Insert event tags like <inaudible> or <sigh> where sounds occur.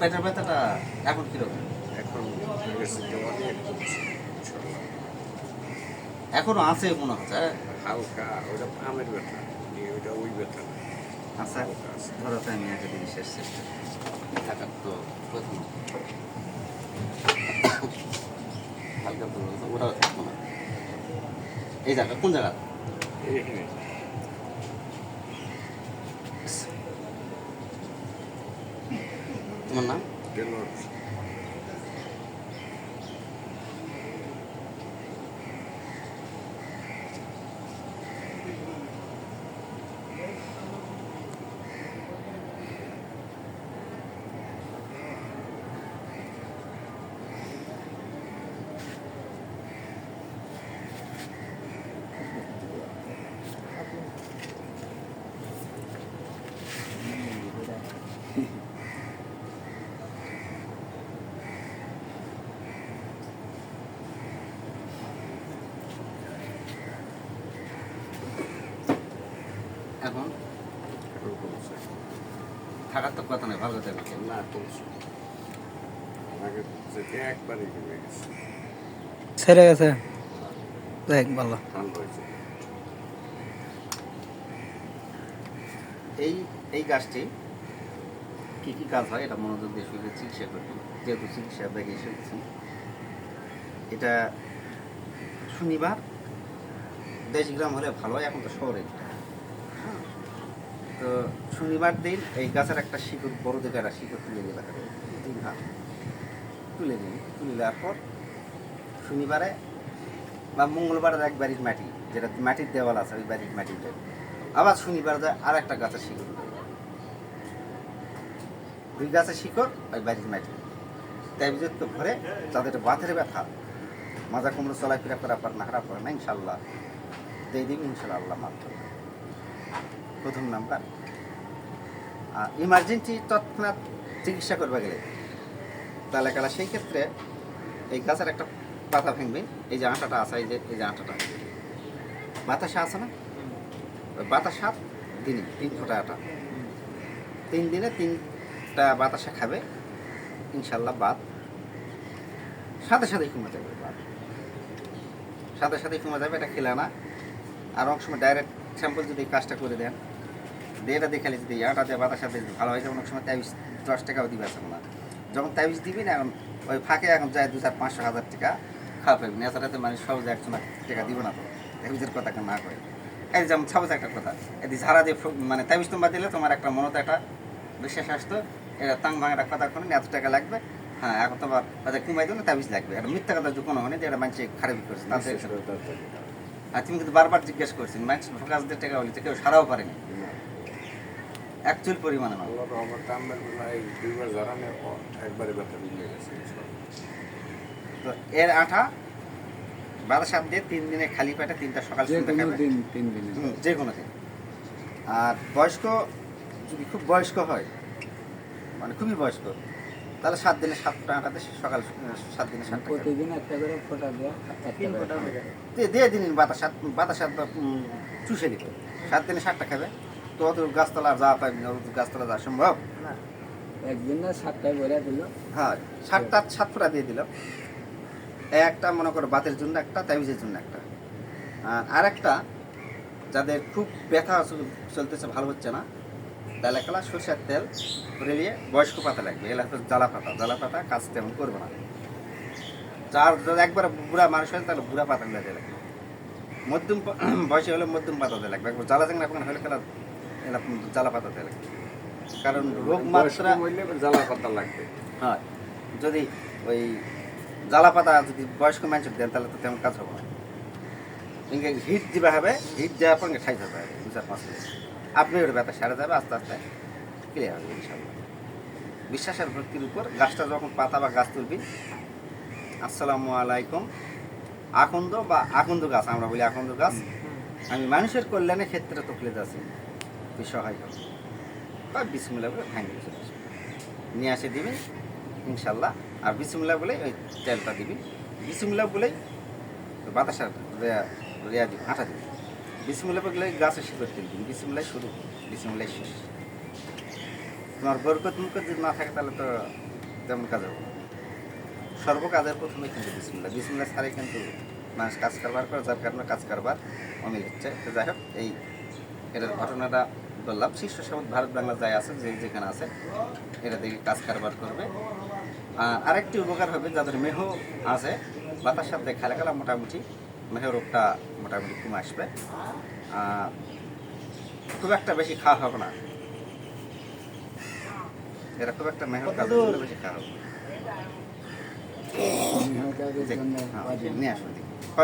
পেটের ব্যথাটা এখন কীরকম এখন। এখনও আছে মনে হচ্ছে হ্যাঁ? হালকা ওটা আমের ব্যথা এই ওটা ওই ব্যথা। আচ্ছা আছে। ধরো তো আমি একটা জিনিস শেষ চেষ্টা থাকার তো প্রথম হালকা থাকতো না এই জায়গা কোন জায়গা మొన్న? থাকার তো কথা নেই ভালো থাকবে না থেকে একবারই কমে গেছে। ছেড়ে গেছে? দেখ ভালো। এই এই গাছটি কি কি কাজ হয়? এটা মনোযোগ দিয়ে শুনে চিকিৎসা করবেন যেহেতু চিকিৎসা ব্যাগে এসেছি এটা শনিবার। দেশ গ্রাম হলে ভালো হয় এখন তো শহরে। তো শনিবার দিন এই গাছের একটা শিকড়, বড় দিকে একটা শিকড় তুলে হবে তিন হাত তুলে দিন তুলে দেওয়ার পর শনিবারে বা মঙ্গলবারের এক বাড়ির মাটি, যেটা মাটির দেওয়াল আছে, ওই বাড়ির মাটিতে আবার শনিবার যায় আর একটা গাছের শিকড় দুই গাছের শিকড়, ওই বাড়ির মাটি। তাই যুক্ত ভরে তাদের বাতের ব্যথা। মাজা কুমড়ো চলাফেরা করা পার না হারা পারে না, ইনশাল্লাহ। দিয়ে দিবি ইনশাল্লাহ আল্লাহ করবে। প্রথম নাম্বার। আর ইমার্জেন্সি তৎক্ষণাৎ চিকিৎসা করবে গেলে। তাহলে কালা, সেই ক্ষেত্রে এই গাছের একটা পাতা ভেঙবেন এই যে আটাটা আছে, এই যে এই যে আটাটা। বাতাসা আছে না? বাতাসা দিনে, তিন ফোঁটা আটা। তিন দিনে তিনটা বাতাসা খাবে, ইনশাল্লাহ বাদ। সাথে সাথেই কমে যাবে বাত সাথে সাথেই কমে যাবে, এটা খেলে না। আর অনেক সময় ডাইরেক্ট স্যাম্পল যদি কাজটা করে দেন দিয়ে এটা দেখালে যদি আটা দিয়ে বাতাসা দিয়ে ভালো হয় অনেক সময় তাবিজ দশ টাকাও দিবে আছে না যখন তাবিজ দিবি না এখন ওই ফাঁকে এখন যায় দু চার পাঁচশো হাজার টাকা খাওয়া ফেলবি এছাড়াতে মানুষ সহজে একশো টাকা দিব না তো। তাবিজের কথা না করে এই যেমন সাপোজ একটা কথা এদি ঝাড়া দিয়ে মানে তাবিজ তোমার দিলে তোমার একটা মনত একটা বিশ্বাস আসতো এটা তাং ভাঙ একটা কথা কোনো এত টাকা লাগবে? হ্যাঁ এখন তোমার হয়তো কমাই দেবো না তাবিজ লাগবে। এটা মিথ্যা কথা যে কোনো মানে যে এটা মানুষ খারাপ করছে আর তুমি কিন্তু বারবার জিজ্ঞেস করছেন মানুষ ফোকাস দিয়ে টাকা বলি কেউ সারাও পারেনি। না। অ্যাকচুয়াল পরিমাণে না। আল্লাহ রহমতে আমের বেলায় দুইবার পর একবারে ব্যথা গেছে তো এর আঠা বারো সাত দিয়ে তিন দিনে খালি পেটে তিনটা সকাল যে কোনো খাবে দিন তিন দিনে। যে কোনো দিন। আর বয়স্ক যদি খুব বয়স্ক হয় মানে খুবই বয়স্ক তাহলে সাত দিনে সাতটা আটাতে সকাল সাত দিনে সাতটা প্রতিদিন একটা করে ফোটা দেওয়া তিন ফোটা দিয়ে দিয়ে দিন বাতাস বাতাস চুষে দিবে। সাত দিনে সাতটা খাবে তো অত গাছতলা যা পাইবি না গাছতলা যা সম্ভব? একদিন না সাতটায় বেড়ে দিল। হ্যাঁ সাতটা সাত ফোঁটা দিয়ে দিলাম একটা মনে করো বাতের জন্য একটা তাবিজের জন্য একটা। আর আরেকটা যাদের খুব ব্যথা চলতেছে ভালো হচ্ছে না তাহলে কালা সরষের তেল রেলিয়ে বয়স্ক পাতা লাগবে। এলা হচ্ছে জ্বালা পাতা। জ্বালা পাতা কাজ তেমন করবে না। যার যার একবার বুড়া মানুষ হয় তাহলে বুড়া পাতা দিয়ে লাগবে। মধ্যম <clears throat> বয়সে হলে মধ্যম পাতা দিয়ে লাগবে। একবার জ্বালা চাংলা হলে খেলা জ্বালা পাতা দিয়ে লাগবে কারণ রোগ মাত্রা জ্বালা পাতা লাগবে। হয় যদি ওই জ্বালা পাতা যদি বয়স্ক মানুষ দেন তাহলে তো তেমন কাজ হবে না। ইনকে হিট দিবা হবে হিট দেওয়ার পর খাই যাবে দু চার পাঁচ মিনিট আপনি ওটা ব্যথা সারে যাবে আস্তে আস্তে ক্লিয়ার হবে ইনশাল্লাহ। বিশ্বাসের ভক্তির উপর গাছটা যখন পাতা বা গাছ তুলবি আসসালামু আলাইকুম। আকন্দ বা আকন্দ গাছ আমরা বলি আকন্দ গাছ। আমি মানুষের কল্যাণের ক্ষেত্রে তকলে যাচ্ছি তুই সহায় হবে। বা বিসমুল্লাহ বলে ভাঙে চলে। নিয়ে আসে দিবি, ইনশাল্লাহ। আর বিসমুল্লাহ বলে ওই তেলটা দিবি। বিসমুল্লাহ বলেই বাতাসা রেয়া দিবি আটা দিবি। বিসমুল্লাহ বলে গাছের শিকড় তেল দিবি। শুরু, বিসমুল্লাহ শেষ। তোমার বরকত মুখত যদি না থাকে তাহলে তো তেমন কাজ হবে। না। সর্ব কাজের প্রথমে কিন্তু বিসমিল্লা বিসমিল্লা ছাড়াই কিন্তু মানুষ কাজ কারবার করে, যার কারণে কাজ কারবার অমিল হচ্ছে। তো যাই হোক, এই এটার ঘটনাটা বললাম শীর্ষ সমাজ ভারত বাংলা যায় আছে যে যেখানে আছে এটা দেখে কাজ কারবার করবে। আর আরেকটি উপকার হবে যাদের মেহ আছে বাতার সাথে খেলা খেলা মোটামুটি মেহ রোগটা মোটামুটি কমে আসবে। খুব একটা বেশি খাওয়া হবে না। এরা খুব একটা মেহনত কাজ বেশি খাওয়া হবে হ্যাঁ, নিয়ে আসুন।